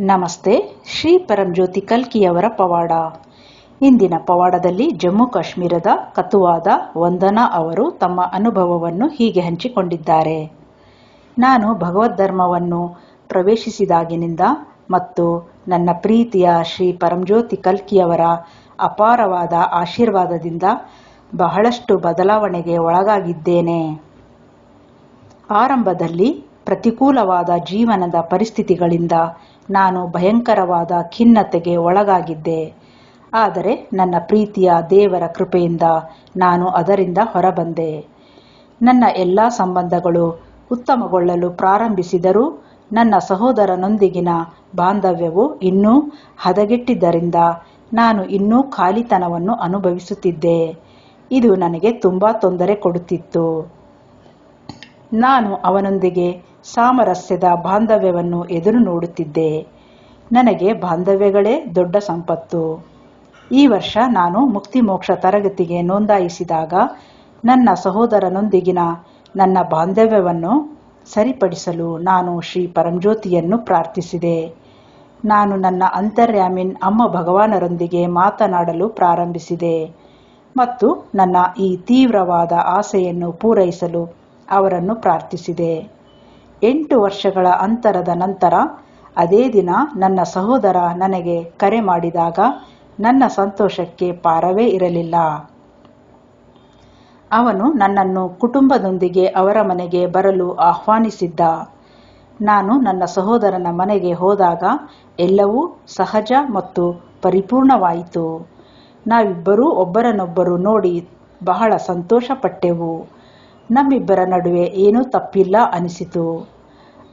ನಮಸ್ತೆ, ಶ್ರೀ ಪರಂಜ್ಯೋತಿ ಕಲ್ಕಿಯವರ ಪವಾಡ. ಇಂದಿನ ಪವಾಡದಲ್ಲಿ ಜಮ್ಮು ಕಾಶ್ಮೀರದ ಕತುವಾದ ವಂದನಾ ಅವರು ತಮ್ಮ ಅನುಭವವನ್ನು ಹೀಗೆ ಹಂಚಿಕೊಂಡಿದ್ದಾರೆ. ನಾನು ಭಗವದ್ಧರ್ಮವನ್ನು ಪ್ರವೇಶಿಸಿದಾಗಿನಿಂದ ಮತ್ತು ನನ್ನ ಪ್ರೀತಿಯ ಶ್ರೀ ಪರಂಜ್ಯೋತಿ ಕಲ್ಕಿಯವರ ಅಪಾರವಾದ ಆಶೀರ್ವಾದದಿಂದ ಬಹಳಷ್ಟು ಬದಲಾವಣೆಗೆ ಒಳಗಾಗಿದ್ದೇನೆ. ಆರಂಭದಲ್ಲಿ ಪ್ರತಿಕೂಲವಾದ ಜೀವನದ ಪರಿಸ್ಥಿತಿಗಳಿಂದ ನಾನು ಭಯಂಕರವಾದ ಖಿನ್ನತೆಗೆ ಒಳಗಾಗಿದ್ದೆ. ಆದರೆ ನನ್ನ ಪ್ರೀತಿಯ ದೇವರ ಕೃಪೆಯಿಂದ ನಾನು ಅದರಿಂದ ಹೊರಬಂದೆ. ನನ್ನ ಎಲ್ಲ ಸಂಬಂಧಗಳು ಉತ್ತಮಗೊಳ್ಳಲು ಪ್ರಾರಂಭಿಸಿದರೂ ನನ್ನ ಸಹೋದರನೊಂದಿಗಿನ ಬಾಂಧವ್ಯವು ಇನ್ನೂ ಹದಗೆಟ್ಟಿದ್ದರಿಂದ ನಾನು ಇನ್ನೂ ಖಾಲಿತನವನ್ನು ಅನುಭವಿಸುತ್ತಿದ್ದೆ. ಇದು ನನಗೆ ತುಂಬಾ ತೊಂದರೆ ಕೊಡುತ್ತಿತ್ತು. ನಾನು ಅವನೊಂದಿಗೆ ಸಾಮರಸ್ಯದ ಬಾಂಧವ್ಯವನ್ನು ಎದುರು ನೋಡುತ್ತಿದ್ದೆ. ನನಗೆ ಬಾಂಧವ್ಯಗಳೇ ದೊಡ್ಡ ಸಂಪತ್ತು. ಈ ವರ್ಷ ನಾನು ಮುಕ್ತಿ ಮೋಕ್ಷ ತರಗತಿಗೆ ನೋಂದಾಯಿಸಿದಾಗ ನನ್ನ ಸಹೋದರನೊಂದಿಗಿನ ನನ್ನ ಬಾಂಧವ್ಯವನ್ನು ಸರಿಪಡಿಸಲು ನಾನು ಶ್ರೀ ಪರಂಜ್ಯೋತಿಯನ್ನು ಪ್ರಾರ್ಥಿಸಿದೆ. ನಾನು ನನ್ನ ಅಂತರ್ಯಾಮಿನ್ ಅಮ್ಮ ಭಗವಾನರೊಂದಿಗೆ ಮಾತನಾಡಲು ಪ್ರಾರಂಭಿಸಿದೆ ಮತ್ತು ನನ್ನ ಈ ತೀವ್ರವಾದ ಆಸೆಯನ್ನು ಪೂರೈಸಲು ಅವರನ್ನು ಪ್ರಾರ್ಥಿಸಿದೆ. ಎಂಟು ವರ್ಷಗಳ ಅಂತರದ ನಂತರ ಅದೇ ದಿನ ನನ್ನ ಸಹೋದರ ನನಗೆ ಕರೆ ಮಾಡಿದಾಗ ನನ್ನ ಸಂತೋಷಕ್ಕೆ ಪಾರವೇ ಇರಲಿಲ್ಲ. ಅವನು ನನ್ನನ್ನು ಕುಟುಂಬದೊಂದಿಗೆ ಅವರ ಮನೆಗೆ ಬರಲು ಆಹ್ವಾನಿಸಿದ್ದ. ನಾನು ನನ್ನ ಸಹೋದರನ ಮನೆಗೆ ಹೋದಾಗ ಎಲ್ಲವೂ ಸಹಜ ಮತ್ತು ಪರಿಪೂರ್ಣವಾಯಿತು. ನಾವಿಬ್ಬರೂ ಒಬ್ಬರನ್ನೊಬ್ಬರು ನೋಡಿ ಬಹಳ ಸಂತೋಷಪಟ್ಟೆವು. ನಮ್ಮಿಬ್ಬರ ನಡುವೆ ಏನೂ ತಪ್ಪಿಲ್ಲ ಅನಿಸಿತು.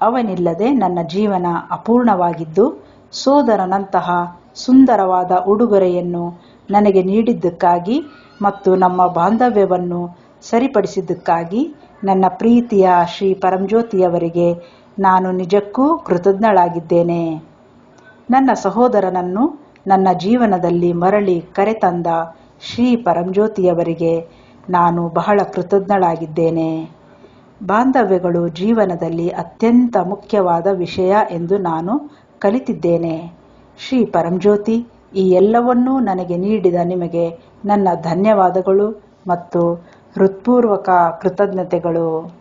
ಅವನಿಲ್ಲದೆ ನನ್ನ ಜೀವನ ಅಪೂರ್ಣವಾಗಿದ್ದು, ಸೋದರನಂತಹ ಸುಂದರವಾದ ಉಡುಗೊರೆಯನ್ನು ನನಗೆ ನೀಡಿದ್ದಕ್ಕಾಗಿ ಮತ್ತು ನಮ್ಮ ಬಾಂಧವ್ಯವನ್ನು ಸರಿಪಡಿಸಿದ್ದಕ್ಕಾಗಿ ನನ್ನ ಪ್ರೀತಿಯ ಶ್ರೀ ಪರಂಜ್ಯೋತಿಯವರಿಗೆ ನಾನು ನಿಜಕ್ಕೂ ಕೃತಜ್ಞಳಾಗಿದ್ದೇನೆ. ನನ್ನ ಸಹೋದರನನ್ನು ನನ್ನ ಜೀವನದಲ್ಲಿ ಮರಳಿ ಕರೆತಂದ ಶ್ರೀ ಪರಂಜ್ಯೋತಿಯವರಿಗೆ ನಾನು ಬಹಳ ಕೃತಜ್ಞಳಾಗಿದ್ದೇನೆ. ಬಾಂಧವ್ಯಗಳು ಜೀವನದಲ್ಲಿ ಅತ್ಯಂತ ಮುಖ್ಯವಾದ ವಿಷಯ ಎಂದು ನಾನು ಕಲಿತಿದ್ದೇನೆ. ಶ್ರೀ ಪರಂಜ್ಯೋತಿ, ಈ ಎಲ್ಲವನ್ನೂ ನನಗೆ ನೀಡಿದ ನಿಮಗೆ ನನ್ನ ಧನ್ಯವಾದಗಳು ಮತ್ತು ಹೃತ್ಪೂರ್ವಕ ಕೃತಜ್ಞತೆಗಳು.